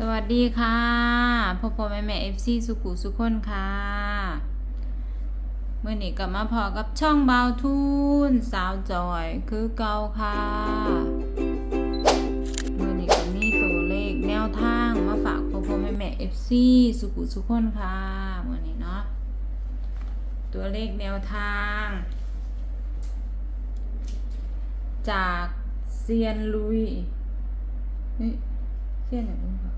สวัสดีค่ะพ่อพ่อแม่แม่เอฟซีสุขุสุขคนค่ะเมื่อนี้กลับมาพอกับช่องเบาทุนสาวจอยคือเก่าค่ะเมื่อนี้ก็มีตัวเลขแนวทางมาฝากพ่อพ่อแม่แม่เอฟซีสุขุสุขคนค่ะเมื่อนี้เนาะตัวเลขแนวทาง จากเซียนลุยเฮ้ยเซียนอะไรบ้าง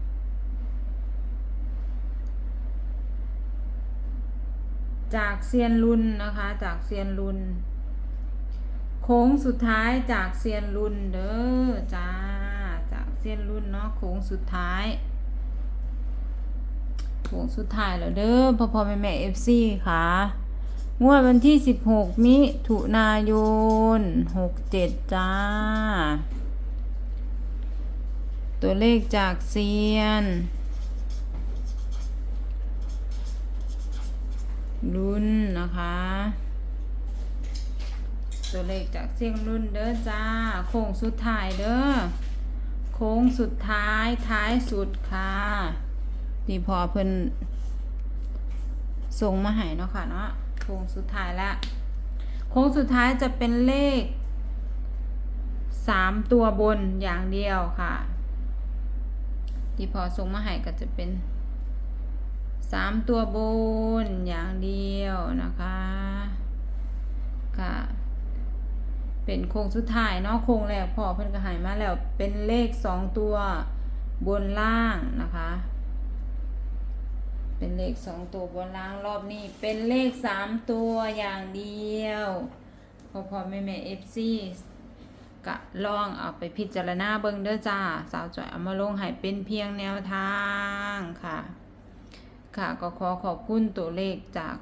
จากเซียนรุนนะคะ จากเซียนรุนโค้งสุดท้ายจากเซียนรุนเด้อจ้าจากเซียนรุนเนาะโค้งสุดท้ายโค้งสุดท้ายแล้วเด้อพ่อพ่อแม่แม่เอฟซีค่ะงวดวันที่ 16 มิถุนายน 67 จ้า ตัวเลขจากเซียน รุ่นนะคะ ตัวเลขจากเสียงรุ่นเด้อจ้า โค้งสุดท้ายเด้อ โค้งสุดท้ายท้ายสุดค่ะที่พอเพิ่นส่งมาให้เนาะค่ะเนาะ โค้งสุดท้ายแล้วโค้งสุดท้ายจะเป็นเลขสามตัวบนอย่างเดียวค่ะ ที่พอส่งมาให้ก็จะเป็น สามตัวบนอย่างเดียวนะคะค่ะเป็นโค้งสุดท้ายเนาะโค้งแรกพอเพิ่นก็หายมาแล้วเป็นเลขสองตัวบนล่างนะคะ เป็นเลขสองตัวบนล่างรอบนี้เป็นเลขสามตัวอย่างเดียวพอพอแม่แม่เอฟซีกะลองเอาไปพิจารณาเบิ่งเด้อจ้า สาวจอยเอามาลงให้เป็นเพียงแนวทางค่ะ ค่ะก็ขอขอบคุณตัวเลขจาก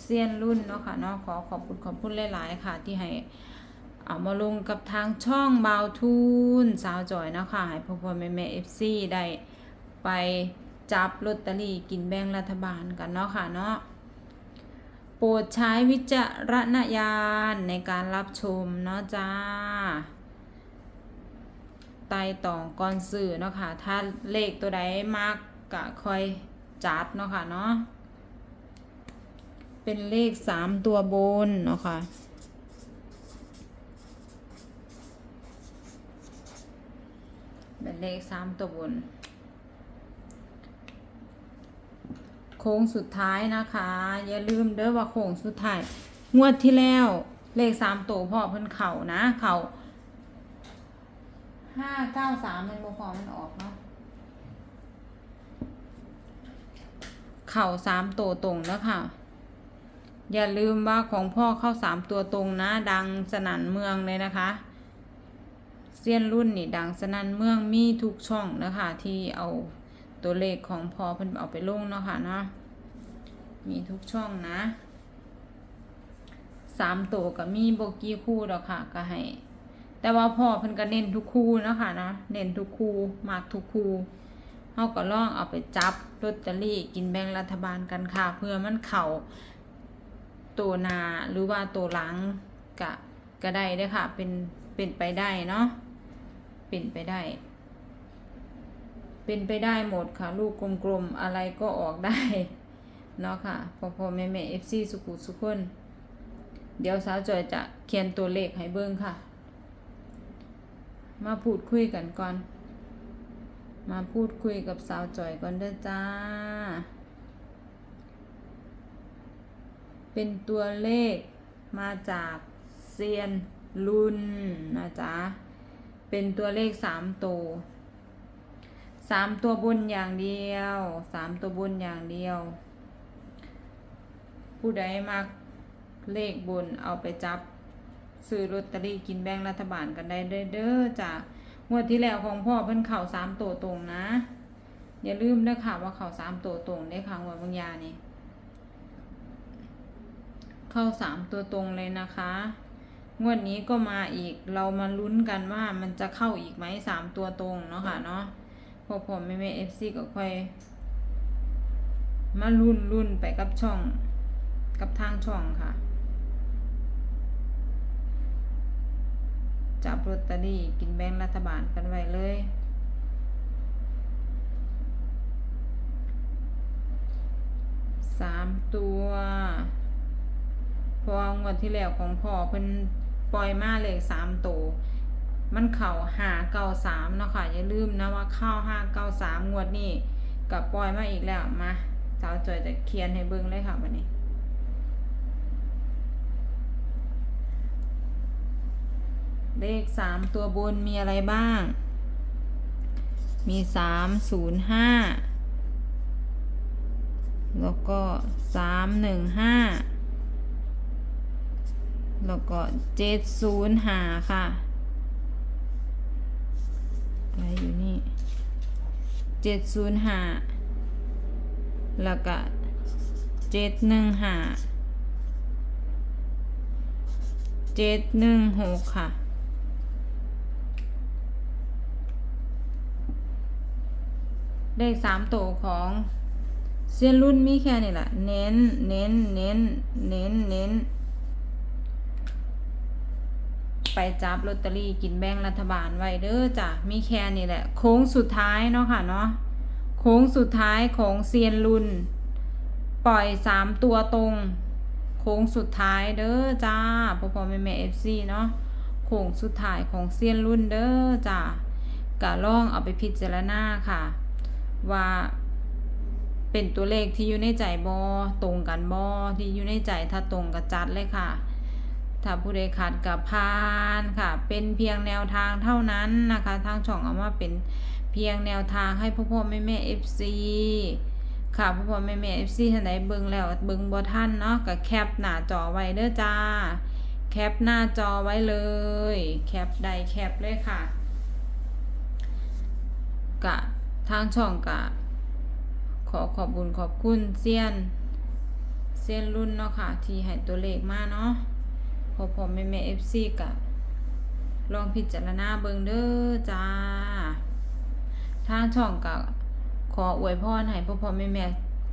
เซียนรุ่นเนาะค่ะเนาะขอขอบคุณขอบคุณหลาย ๆ ค่ะ ที่ให้เอามาลงกับทางช่องบาวทูนสาวจอยเนาะค่ะให้พ่อพ่อแม่แม่เอฟซีได้ไปจับลอตเตอรี่กินแบ่งรัฐบาลกันเนาะค่ะเนาะโปรดใช้วิจารณญาณในการรับชมเนาะจ้าไต่ตองก่อนสื่อเนาะค่ะถ้าเลขตัวใดมาก ก็ค่อยจัดเนาะค่ะเนาะเป็นเลขสามตัวบนเนาะค่ะเป็นเลขสามตัวบน โค้งสุดท้ายนะคะ อย่าลืมเด้อว่าโค้งสุดท้าย งวดที่แล้วเลขสามตัวพ่อเพิ่นเข่านะ เข่าห้าเก้าสามมันบ่พอมันออกเนาะ เข่าสามตัวตรงแล้วค่ะ อย่าลืมว่าของพ่อเข้าสามตัวตรงนะ ดังสนั่นเมืองเลยนะคะเซียนรุ่นนี่ดังสนั่นเมืองมีทุกช่องนะคะที่เอาตัวเลขของพ่อเพิ่นเอาไปลงเนาะค่ะเนาะมีทุกช่องนะสามตัวก็มีโบกี้คู่ดอกค่ะก็ให้ แต่ว่าพ่อเพิ่นก็เน้นทุกคู่นะค่ะนะเน้นทุกคู่มากทุกคู่ เฮาก็ลองเอาไปจับลอตเตอรี่กินแบ่งรัฐบาลกันค่ะ เพื่อมันเข้าตัวนาหรือว่าตัวหลังกะก็ได้เด้ค่ะ เป็นเป็นไปได้เนาะเป็นไปได้ เป็นไปได้หมดค่ะ ลูกกลมๆอะไรก็ออกได้เนาะค่ะพอพอแม่แม่เอฟซีสุขุสุขคนเดี๋ยวสาวจอยจะเขียนตัวเลขให้เบิ่งค่ะ มาพูดคุยกันก่อน มาพูดคุยกับสาวจอยก่อนเด้อจ้า เป็นตัวเลขมาจากเซียนลุนนะจ๊ะ เป็นตัวเลขสามตัวสามตัวบนอย่างเดียวสามตัวบนอย่างเดียว ผู้ใดมักเลขบนเอาไปจับซื้อลอตเตอรี่กินแบ่งรัฐบาลกันได้เด้อเด้อจ้ะ งวดที่แล้วของพ่อเพิ่นเข่าสามตัวตรงนะ อย่าลืมนะค่ะว่าเข่าสามตัวตรงได้ค่ะงวดบางยานี่เข้าสามตัวตรงเลยนะคะ งวดนี้ก็มาอีกเรามาลุ้นกันว่ามันจะเข้าอีกไหมสามตัวตรงเนาะค่ะเนาะพอผมไม่ไม่เอฟซีก็ค่อยมาลุ้นลุ้นไปกับช่องกับทางช่องค่ะ จับลอตรี่กินแบงรัฐบาลกันไว้เลย สามตัว พองวดที่แล้วของพ่อเพิ่นปล่อยมาเลยสามตัว มันเข่าหาเก้าสามเนาะค่ะ อย่าลืมนะว่าเข้าห้าเก้าสามงวดนี่กับปล่อยมาอีกแล้ว มาเจ้าจอยจะเคียนให้เบิ้งเลยค่ะวันนี้ เลขสามตัวบนมีอะไรบ้าง มีสามศูนย์ห้าแล้วก็สามหนึ่งห้าแล้วก็เจ็ดศูนย์หาค่ะอะไรอยู่นี่เจ็ดศูนย์หาแล้วก็เจ็ดหนึ่งหาเจ็ดหนึ่งหกค่ะ เลขสามตัวของเซียนรุ่นมีแค่นี้แหละเน้น เน้น เน้น เน้น เน้น ไปจับลอตเตอรี่กินแบ่งรัฐบาลไว้เด้อจ้ะ มีแค่นี้แหละ โค้งสุดท้ายเนาะค่ะเนาะ โค้งสุดท้ายของเซียนรุ่น ปล่อยสามตัวตรง โค้งสุดท้ายเด้อจ้าพ่อพ่อแม่แม่เอฟซีเนาะ โค้งสุดท้ายของเซียนรุ่นเด้อจ้ากะลองเอาไปพิจารณาค่ะ ว่าเป็นตัวเลขที่อยู่ในใจบอตรงกันบอที่อยู่ในใจถ้าตรงกับจัดเลยค่ะ ถ้าผู้ใดขัดกับพานค่ะ เป็นเพียงแนวทางเท่านั้นนะคะทางช่องเอามาเป็นเพียงแนวทางให้พ่อพ่อแม่แม่เอฟซีค่ะพ่อพ่อแม่แม่เอฟซีท่านใดเบิ่งแล้วเบิ่งบ่ท่านเนาะก็แคปหน้าจอไว้เด้อจ้า แคปหน้าจอไว้เลย แคปใดแคปเลยค่ะกะ ทางช่องกะขอขอบบุญขอบคุณเซียนเซียนรุ่นเนาะค่ะ ที่ให้ตัวเลขมาเนาะพอผมแม่แม่เอฟซีกะลองพิจารณาเบิงเด้อจ้า ทางช่องกะขออวยพรให้พ่อพ่อแม่แม่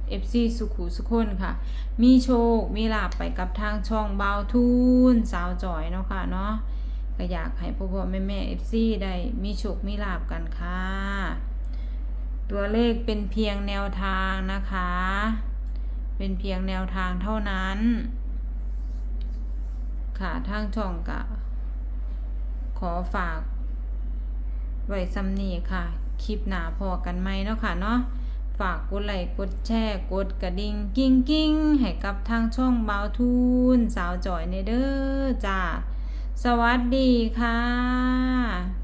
เอฟซีสุขุสุขคนค่ะ มีโชค มีลาบไปกับทางช่องเบาทุนสาวจอยเนาะค่ะเนาะก็อยากให้พ่อพ่อแม่แม่เอฟซีได้มีโชค มีลาบกันค่ะ ตัวเลขเป็นเพียงแนวทางนะคะ เป็นเพียงแนวทางเท่านั้น ค่ะทางช่องกะ ขอฝาก ไว้ซ้ำนีค่ะ คลิปหนาพอกันไหมเนาะค่ะเนาะฝากกดไลค์กดแชร์กดกระดิ่งกิ้งกิ้งให้กับทางช่องเบาทุนสาวจอยในเด้อจ้าสวัสดีค่ะ